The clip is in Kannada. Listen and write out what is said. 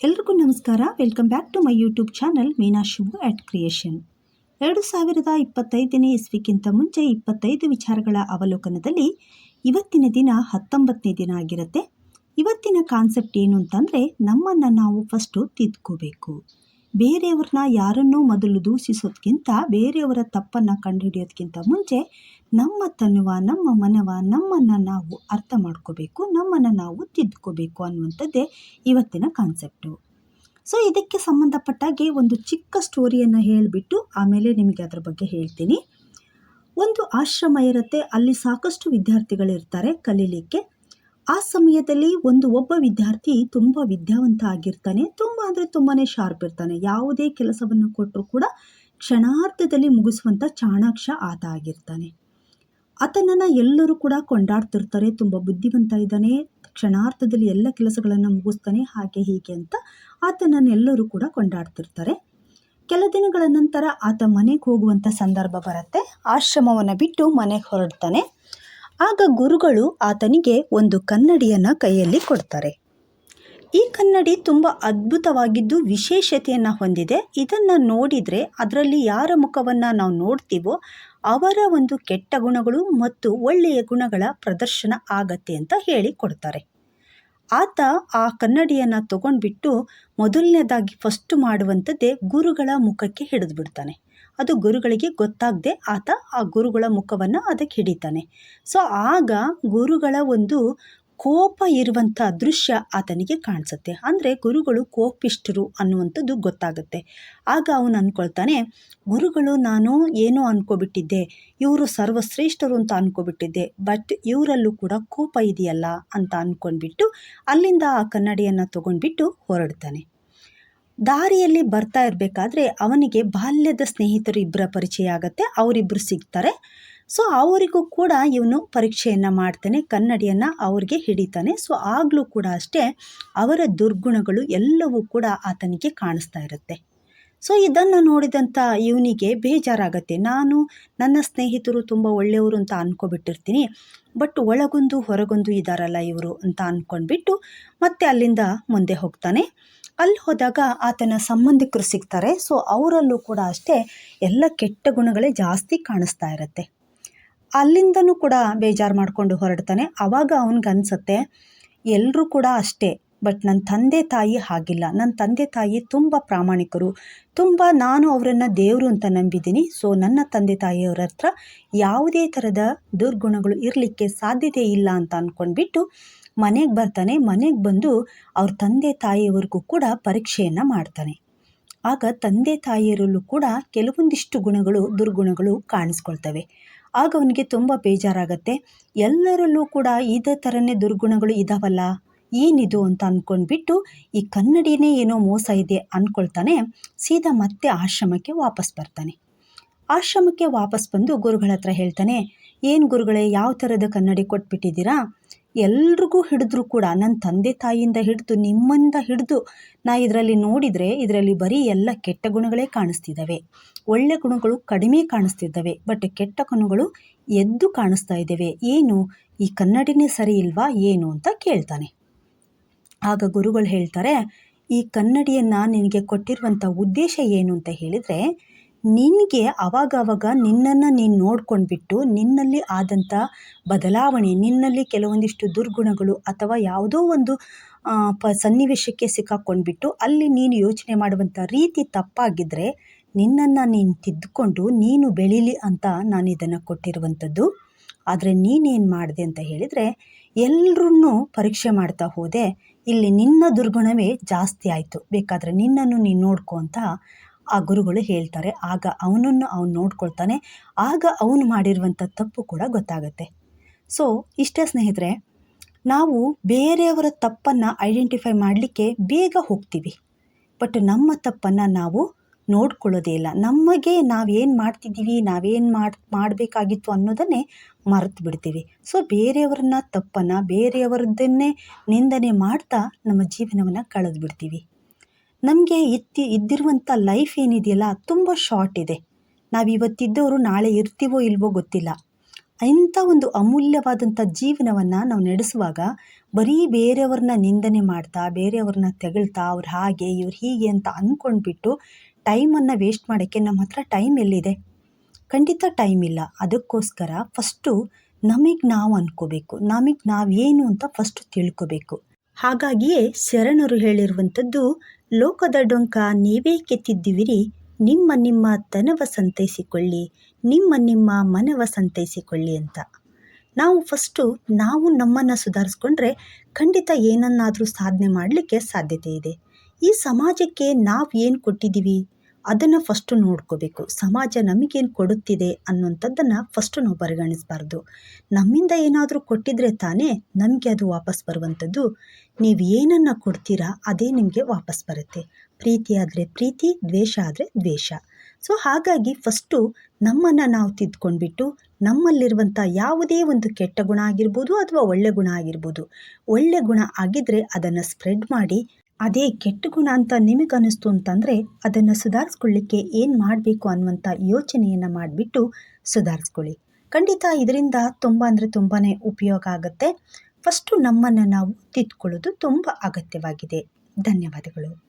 ಎಲ್ರಿಗೂ ನಮಸ್ಕಾರ. Welcome back to my YouTube channel Meena Shivu at creation ಎರಡು ಸಾವಿರದ ಇಪ್ಪತ್ತೈದನೇ ಇಸ್ವಿಗಿಂತ ಮುಂಚೆ ಇಪ್ಪತ್ತೈದು ವಿಚಾರಗಳ ಅವಲೋಕನದಲ್ಲಿ ಇವತ್ತಿನ ದಿನ ಹತ್ತೊಂಬತ್ತನೇ ದಿನ ಆಗಿರುತ್ತೆ. ಇವತ್ತಿನ ಕಾನ್ಸೆಪ್ಟ್ ಏನು ಅಂತಂದರೆ ನಮ್ಮನ್ನು ನಾವು ಫಸ್ಟು ತಿದ್ಕೋಬೇಕು. ಬೇರೆಯವ್ರನ್ನ ಯಾರನ್ನೂ ಮೊದಲು ದೂಷಿಸೋದ್ಕಿಂತ, ಬೇರೆಯವರ ತಪ್ಪನ್ನು ಕಂಡುಹಿಡಿಯೋದಕ್ಕಿಂತ ಮುಂಚೆ ನಮ್ಮ ತನುವ, ನಮ್ಮ ಮನವ, ನಮ್ಮನ್ನು ನಾವು ಅರ್ಥ ಮಾಡ್ಕೋಬೇಕು, ನಮ್ಮನ್ನು ನಾವು ತಿದ್ಕೋಬೇಕು ಅನ್ನುವಂಥದ್ದೇ ಇವತ್ತಿನ ಕಾನ್ಸೆಪ್ಟು ಸೊ ಇದಕ್ಕೆ ಸಂಬಂಧಪಟ್ಟಾಗೆ ಒಂದು ಚಿಕ್ಕ ಸ್ಟೋರಿಯನ್ನು ಹೇಳಿಬಿಟ್ಟು ಆಮೇಲೆ ನಿಮಗೆ ಅದರ ಬಗ್ಗೆ ಹೇಳ್ತೀನಿ. ಒಂದು ಆಶ್ರಮ ಇರುತ್ತೆ, ಅಲ್ಲಿ ಸಾಕಷ್ಟು ವಿದ್ಯಾರ್ಥಿಗಳಿರ್ತಾರೆ ಕಲೀಲಿಕ್ಕೆ. ಆ ಸಮಯದಲ್ಲಿ ಒಂದು ಒಬ್ಬ ವಿದ್ಯಾರ್ಥಿ ತುಂಬ ವಿದ್ಯಾವಂತ ಆಗಿರ್ತಾನೆ, ತುಂಬ ಅಂದರೆ ತುಂಬಾ ಶಾರ್ಪ್ ಇರ್ತಾನೆ. ಯಾವುದೇ ಕೆಲಸವನ್ನು ಕೊಟ್ಟರೂ ಕೂಡ ಕ್ಷಣಾರ್ಧದಲ್ಲಿ ಮುಗಿಸುವಂಥ ಚಾಣಾಕ್ಷ ಆತ ಆಗಿರ್ತಾನೆ. ಆತನನ್ನು ಎಲ್ಲರೂ ಕೂಡ ಕೊಂಡಾಡ್ತಿರ್ತಾರೆ. ತುಂಬ ಬುದ್ಧಿವಂತ ಇದ್ದಾನೆ. ಕ್ಷಣಾರ್ಥದಲ್ಲಿ ಎಲ್ಲ ಕೆಲಸಗಳನ್ನು ಮುಗಿಸ್ತಾನೆ. ಹಾಗೆ ಹೀಗೆ ಅಂತ ಆತನನ್ನ ಎಲ್ಲರೂ ಕೂಡ ಕೊಂಡಾಡ್ತಿರ್ತಾರೆ. ಕೆಲ ದಿನಗಳ ನಂತರ ಆತ ಮನೆಗೆ ಹೋಗುವಂಥ ಸಂದರ್ಭ ಬರುತ್ತೆ. ಆಶ್ರಮವನ್ನು ಬಿಟ್ಟು ಮನೆಗೆ ಹೊರಡ್ತಾನೆ. ಆಗ ಗುರುಗಳು ಆತನಿಗೆ ಒಂದು ಕನ್ನಡಿಯನ್ನು ಕೈಯಲ್ಲಿ ಕೊಡ್ತಾರೆ. ಈ ಕನ್ನಡಿ ತುಂಬ ಅದ್ಭುತವಾಗಿದ್ದು ವಿಶೇಷತೆಯನ್ನು ಹೊಂದಿದೆ. ಇದನ್ನು ನೋಡಿದರೆ ಅದರಲ್ಲಿ ಯಾರ ಮುಖವನ್ನು ನಾವು ನೋಡ್ತೀವೋ ಅವರ ಒಂದು ಕೆಟ್ಟ ಗುಣಗಳು ಮತ್ತು ಒಳ್ಳೆಯ ಗುಣಗಳ ಪ್ರದರ್ಶನ ಆಗತ್ತೆ ಅಂತ ಹೇಳಿ ಕೊಡ್ತಾರೆ. ಆತ ಆ ಕನ್ನಡಿಯನ್ನು ತಗೊಂಡ್ಬಿಟ್ಟು ಮೊದಲನೇದಾಗಿ ಫಸ್ಟ್ ಮಾಡುವಂಥದ್ದೇ ಗುರುಗಳ ಮುಖಕ್ಕೆ ಹಿಡಿದು ಬಿಡ್ತಾನೆ. ಅದು ಗುರುಗಳಿಗೆ ಗೊತ್ತಾಗದೆ ಆತ ಆ ಗುರುಗಳ ಮುಖವನ್ನು ಅದಕ್ಕೆ ಹಿಡಿತಾನೆ. ಸೊ ಆಗ ಗುರುಗಳ ಒಂದು ಕೋಪ ಇರುವಂಥ ದೃಶ್ಯ ಆತನಿಗೆ ಕಾಣಿಸುತ್ತೆ. ಅಂದರೆ ಗುರುಗಳು ಕೋಪಿಷ್ಟರು ಅನ್ನುವಂಥದ್ದು ಗೊತ್ತಾಗುತ್ತೆ. ಆಗ ಅವನು ಅಂದ್ಕೊಳ್ತಾನೆ, ಗುರುಗಳು, ನಾನು ಏನೋ ಅಂದ್ಕೊಬಿಟ್ಟಿದ್ದೆ ಇವರು ಸರ್ವಶ್ರೇಷ್ಠರು ಅಂತ ಅಂದ್ಕೊಬಿಟ್ಟಿದ್ದೆ ಬಟ್ ಇವರಲ್ಲೂ ಕೂಡ ಕೋಪ ಇದೆಯಲ್ಲ? ಅಂತ ಅಂದ್ಕೊಂಡ್ಬಿಟ್ಟು ಅಲ್ಲಿಂದ ಆ ಕನ್ನಡಿಯನ್ನು ತಗೊಂಡ್ಬಿಟ್ಟು ಹೊರಡ್ತಾನೆ. ದಾರಿಯಲ್ಲಿ ಬರ್ತಾ ಇರಬೇಕಾದ್ರೆ ಅವನಿಗೆ ಬಾಲ್ಯದ ಸ್ನೇಹಿತರು ಇಬ್ಬರ ಪರಿಚಯ ಆಗುತ್ತೆ. ಅವರಿಬ್ಬರು ಸಿಗ್ತಾರೆ. ಸೊ ಅವರಿಗೂ ಕೂಡ ಇವನು ಪರೀಕ್ಷೆಯನ್ನು ಮಾಡ್ತಾನೆ, ಕನ್ನಡಿಯನ್ನು ಅವ್ರಿಗೆ ಹಿಡಿತಾನೆ. ಸೊ ಆಗಲೂ ಕೂಡ ಅಷ್ಟೇ ಅವರ ದುರ್ಗುಣಗಳು ಎಲ್ಲವೂ ಕೂಡ ಆತನಿಗೆ ಕಾಣಿಸ್ತಾ ಇರುತ್ತೆ. ಸೊ ಇದನ್ನು ನೋಡಿದಂಥ ಇವನಿಗೆ ಬೇಜಾರಾಗತ್ತೆ. ನಾನು ನನ್ನ ಸ್ನೇಹಿತರು ತುಂಬ ಒಳ್ಳೆಯವರು ಅಂತ ಅಂದ್ಕೊಬಿಟ್ಟಿರ್ತೀನಿ ಬಟ್ ಒಳಗೊಂದು ಹೊರಗೊಂದು ಇದ್ದಾರಲ್ಲ ಇವರು ಅಂತ ಅಂದ್ಕೊಂಡ್ಬಿಟ್ಟು ಮತ್ತೆ ಅಲ್ಲಿಂದ ಮುಂದೆ ಹೋಗ್ತಾನೆ. ಅಲ್ಲಿ ಹೋದಾಗ ಆತನ ಸಂಬಂಧಿಕರು ಸಿಗ್ತಾರೆ. ಸೊ ಅವರಲ್ಲೂ ಕೂಡ ಅಷ್ಟೇ ಎಲ್ಲ ಕೆಟ್ಟ ಗುಣಗಳೇ ಜಾಸ್ತಿ ಕಾಣಿಸ್ತಾ ಇರುತ್ತೆ. ಅಲ್ಲಿಂದನೂ ಕೂಡ ಬೇಜಾರು ಮಾಡಿಕೊಂಡು ಹೊರಡ್ತಾನೆ. ಆವಾಗ ಅವನಿಗನ್ಸುತ್ತೆ ಎಲ್ಲರೂ ಕೂಡ ಅಷ್ಟೇ, ಬಟ್ ನನ್ನ ತಂದೆ ತಾಯಿ ಹಾಗಿಲ್ಲ. ನನ್ನ ತಂದೆ ತಾಯಿ ತುಂಬ ಪ್ರಾಮಾಣಿಕರು. ತುಂಬ ನಾನು ಅವರನ್ನು ದೇವರು ಅಂತ ನಂಬಿದ್ದೀನಿ. ಸೊ, ನನ್ನ ತಂದೆ ತಾಯಿಯವ್ರ ಹತ್ರ ಯಾವುದೇ ಥರದ ದುರ್ಗುಣಗಳು ಇರಲಿಕ್ಕೆ ಸಾಧ್ಯತೆ ಇಲ್ಲ ಅಂತ ಅಂದ್ಕೊಂಡ್ಬಿಟ್ಟು ಮನೆಗೆ ಬರ್ತಾನೆ. ಮನೆಗೆ ಬಂದು ಅವ್ರ ತಂದೆ ತಾಯಿಯವರಿಗೂ ಕೂಡ ಪರೀಕ್ಷೆಯನ್ನು ಮಾಡ್ತಾನೆ. ಆಗ ತಂದೆ ತಾಯಿಯರಲ್ಲೂ ಕೂಡ ಕೆಲವೊಂದಿಷ್ಟು ಗುಣಗಳು, ದುರ್ಗುಣಗಳು ಕಾಣಿಸ್ಕೊಳ್ತವೆ. ಆಗ ಅವನಿಗೆ ತುಂಬ ಬೇಜಾರಾಗತ್ತೆ. ಎಲ್ಲರಲ್ಲೂ ಕೂಡ ಇದೇ ಥರನೇ ದುರ್ಗುಣಗಳು ಇದಾವಲ್ಲ? ಏನಿದು ಅಂತ ಅಂದ್ಕೊಂಡ್ಬಿಟ್ಟು ಈ ಕನ್ನಡಿನೇ ಏನೋ ಮೋಸ ಇದೆ ಅಂದ್ಕೊಳ್ತಾನೆ ಸೀದಾ ಮತ್ತೆ ಆಶ್ರಮಕ್ಕೆ ವಾಪಸ್ ಬರ್ತಾನೆ. ಆಶ್ರಮಕ್ಕೆ ವಾಪಸ್ ಬಂದು ಗುರುಗಳ ಹತ್ರ ಹೇಳ್ತಾನೆ, ಏನು ಗುರುಗಳೇ, ಯಾವ ಥರದ ಕನ್ನಡಿ ಕೊಟ್ಬಿಟ್ಟಿದ್ದೀರಾ? ಎಲ್ರಿಗೂ ಹಿಡಿದ್ರು ಕೂಡ ನನ್ನ ತಂದೆ ತಾಯಿಯಿಂದ ಹಿಡಿದು, ನಿಮ್ಮಿಂದ ಹಿಡಿದು ನಾ ಇದರಲ್ಲಿ ನೋಡಿದರೆ ಇದರಲ್ಲಿ ಬರೀ ಎಲ್ಲ ಕೆಟ್ಟ ಗುಣಗಳೇ ಕಾಣಿಸ್ತಿದ್ದಾವೆ. ಒಳ್ಳೆ ಗುಣಗಳು ಕಡಿಮೆ ಕಾಣಿಸ್ತಿದ್ದಾವೆ ಬಟ್ ಕೆಟ್ಟ ಗುಣಗಳು ಎದ್ದು ಕಾಣಿಸ್ತಾ ಇದ್ದಾವೆ. ಏನು, ಈ ಕನ್ನಡಿನೇ ಸರಿ ಇಲ್ವಾ, ಏನು ಅಂತ ಕೇಳ್ತಾನೆ. ಆಗ ಗುರುಗಳು ಹೇಳ್ತಾರೆ, ಈ ಕನ್ನಡಿಯನ್ನು ನಿನಗೆ ಕೊಟ್ಟಿರುವಂಥ ಉದ್ದೇಶ ಏನು ಅಂತ ಹೇಳಿದರೆ ನಿನಗೆ ಅವಾಗವಾಗ ನಿನ್ನನ್ನು ನೀನು ನೋಡ್ಕೊಂಡ್ಬಿಟ್ಟು ನಿನ್ನಲ್ಲಿ ಆದಂಥ ಬದಲಾವಣೆ, ನಿನ್ನಲ್ಲಿ ಕೆಲವೊಂದಿಷ್ಟು ದುರ್ಗುಣಗಳು ಅಥವಾ ಯಾವುದೋ ಒಂದು ಪ, ಸನ್ನಿವೇಶಕ್ಕೆ ಸಿಕ್ಕಾಕೊಂಡ್ಬಿಟ್ಟು ಅಲ್ಲಿ ನೀನು ಯೋಚನೆ ಮಾಡುವಂಥ ರೀತಿ ತಪ್ಪಾಗಿದ್ದರೆ ನಿನ್ನನ್ನು ನೀನು ತಿದ್ದುಕೊಂಡು ನೀನು ಬೆಳೀಲಿ ಅಂತ ನಾನು ಇದನ್ನು ಕೊಟ್ಟಿರುವಂಥದ್ದು ಆದರೆ ನೀನೇನು ಮಾಡಿದೆ ಅಂತ ಹೇಳಿದರೆ ಎಲ್ಲರನ್ನೂ ಪರೀಕ್ಷೆ ಮಾಡ್ತಾ ಹೋದೆ, ಇಲ್ಲಿ ನಿನ್ನ ದುರ್ಗುಣವೇ ಜಾಸ್ತಿ ಆಯಿತು, ಬೇಕಾದರೆ ನಿನ್ನನ್ನು ನೀನು ನೋಡ್ಕೊ ಅಂತ ಆ ಗುರುಗಳು ಹೇಳ್ತಾರೆ, ಆಗ ಅವನನ್ನು ಅವನು ನೋಡ್ಕೊಳ್ತಾನೆ, ಆಗ ಅವನು ಮಾಡಿರುವಂಥ ತಪ್ಪು ಕೂಡ ಗೊತ್ತಾಗುತ್ತೆ. ಸೊ ಇಷ್ಟೇ ಸ್ನೇಹಿತರೆ, ನಾವು ಬೇರೆಯವರ ತಪ್ಪನ್ನು ಐಡೆಂಟಿಫೈ ಮಾಡಲಿಕ್ಕೆ ಬೇಗ ಹೋಗ್ತೀವಿ ಬಟ್ ನಮ್ಮ ತಪ್ಪನ್ನು ನಾವು ನೋಡ್ಕೊಳ್ಳೋದೇ ಇಲ್ಲ. ನಮಗೆ ನಾವೇನು ಮಾಡ್ತಿದ್ದೀವಿ ನಾವೇನು ಮಾಡಿ, ಮಾಡಬೇಕಾಗಿತ್ತು ಅನ್ನೋದನ್ನೇ ಮರೆತು ಬಿಡ್ತೀವಿ. ಸೊ ಬೇರೆಯವ್ರನ್ನ ತಪ್ಪನ್ನು, ಬೇರೆಯವರದ್ದನ್ನೇ ನಿಂದನೆ ಮಾಡ್ತಾ ನಮ್ಮ ಜೀವನವನ್ನು ಕಳೆದು ಬಿಡ್ತೀವಿ ನಮಗೆ ಇತ್ತಿ ಇದ್ದಿರುವಂಥ ಲೈಫ್ ಏನಿದೆಯಲ್ಲ, ತುಂಬ ಶಾರ್ಟ್ ಇದೆ. ನಾವು ಇವತ್ತಿದ್ದವರು ನಾಳೆ ಇರ್ತೀವೋ ಇಲ್ವೋ ಗೊತ್ತಿಲ್ಲ. ಇಂಥ ಒಂದು ಅಮೂಲ್ಯವಾದಂಥ ಜೀವನವನ್ನು ನಾವು ನಡೆಸುವಾಗ ಬರೀ ಬೇರೆಯವ್ರನ್ನ ನಿಂದನೆ ಮಾಡ್ತಾ, ಬೇರೆಯವ್ರನ್ನ ತೆಗಳ್ತಾ, ಅವ್ರು ಹಾಗೆ, ಇವ್ರು ಹೀಗೆ ಅಂತ ಅಂದ್ಕೊಂಡ್ಬಿಟ್ಟು ಟೈಮನ್ನು ವೇಸ್ಟ್ ಮಾಡೋಕ್ಕೆ ನಮ್ಮ ಹತ್ರ ಟೈಮ್ ಎಲ್ಲಿದೆ? ಖಂಡಿತ ಟೈಮ್ ಇಲ್ಲ. ಅದಕ್ಕೋಸ್ಕರ ಫಸ್ಟು ನಮಗೆ ನಾವು ಅಂದ್ಕೋಬೇಕು ನಮಗೆ ನಾವೇನು ಅಂತ ಫಸ್ಟು ತಿಳ್ಕೋಬೇಕು. ಹಾಗಾಗಿಯೇ ಶರಣರು ಹೇಳಿರುವಂಥದ್ದು, ಲೋಕದ ಡೊಂಕ ನೀವೇ ಕೆತ್ತಿದ್ದಿವಿರಿ, ನಿಮ್ಮ ನಿಮ್ಮ ತನವ ಸಂತೈಸಿಕೊಳ್ಳಿ, ನಿಮ್ಮ ನಿಮ್ಮ ಮನವ ಸಂತೈಸಿಕೊಳ್ಳಿ ಅಂತ. ನಾವು ಫಸ್ಟು ನಾವು ನಮ್ಮನ್ನು ಸುಧಾರಿಸ್ಕೊಂಡ್ರೆ ಖಂಡಿತ ಏನನ್ನಾದರೂ ಸಾಧನೆ ಮಾಡಲಿಕ್ಕೆ ಸಾಧ್ಯತೆ ಇದೆ. ಈ ಸಮಾಜಕ್ಕೆ ನಾವು ಏನು ಕೊಟ್ಟಿದ್ದೀವಿ? ಅದನ್ನು ಫಸ್ಟು ನೋಡ್ಕೋಬೇಕು. ಸಮಾಜ ನಮಗೇನು ಕೊಡುತ್ತಿದೆ ಅನ್ನುವಂಥದ್ದನ್ನು ಫಸ್ಟು ನಾವು ಪರಿಗಣಿಸಬಾರ್ದು. ನಮ್ಮಿಂದ ಏನಾದರೂ ಕೊಟ್ಟಿದ್ರೆ ತಾನೇ ನಮಗೆ ಅದು ವಾಪಸ್ ಬರುವಂಥದ್ದು. ನೀವು ಏನನ್ನು ಕೊಡ್ತೀರಾ ಅದೇ ನಿಮಗೆ ವಾಪಸ್ ಬರುತ್ತೆ. ಪ್ರೀತಿ ಆದರೆ ಪ್ರೀತಿ, ದ್ವೇಷ ಆದರೆ ದ್ವೇಷ. ಸೊ ಹಾಗಾಗಿ ಫಸ್ಟು ನಮ್ಮನ್ನು ನಾವು ತಿದ್ಕೊಂಡ್ಬಿಟ್ಟು ನಮ್ಮಲ್ಲಿರುವಂಥ ಯಾವುದೇ ಒಂದು ಕೆಟ್ಟ ಗುಣ ಆಗಿರ್ಬೋದು ಅಥವಾ ಒಳ್ಳೆ ಗುಣ ಆಗಿರ್ಬೋದು. ಒಳ್ಳೆ ಗುಣ ಆಗಿದ್ದರೆ ಅದನ್ನು ಸ್ಪ್ರೆಡ್ ಮಾಡಿ ಅದೇ ಕೆಟ್ಟ ಗುಣ ಅಂತ ನಿಮಗನ್ನಿಸ್ತು ಅಂತಂದರೆ ಅದನ್ನು ಸುಧಾರಿಸ್ಕೊಳ್ಳಿಕ್ಕೆ ಏನು ಮಾಡಬೇಕು ಅನ್ನುವಂಥ ಯೋಚನೆಯನ್ನು ಮಾಡಿಬಿಟ್ಟು ಸುಧಾರಿಸ್ಕೊಳ್ಳಿ. ಖಂಡಿತ ಇದರಿಂದ ತುಂಬ ಅಂದರೆ ತುಂಬಾ ಉಪಯೋಗ ಆಗುತ್ತೆ. ಫಸ್ಟು ನಮ್ಮನ್ನು ನಾವು ತಿದ್ಕೊಳ್ಳೋದು ತುಂಬ ಅಗತ್ಯವಾಗಿದೆ. ಧನ್ಯವಾದಗಳು.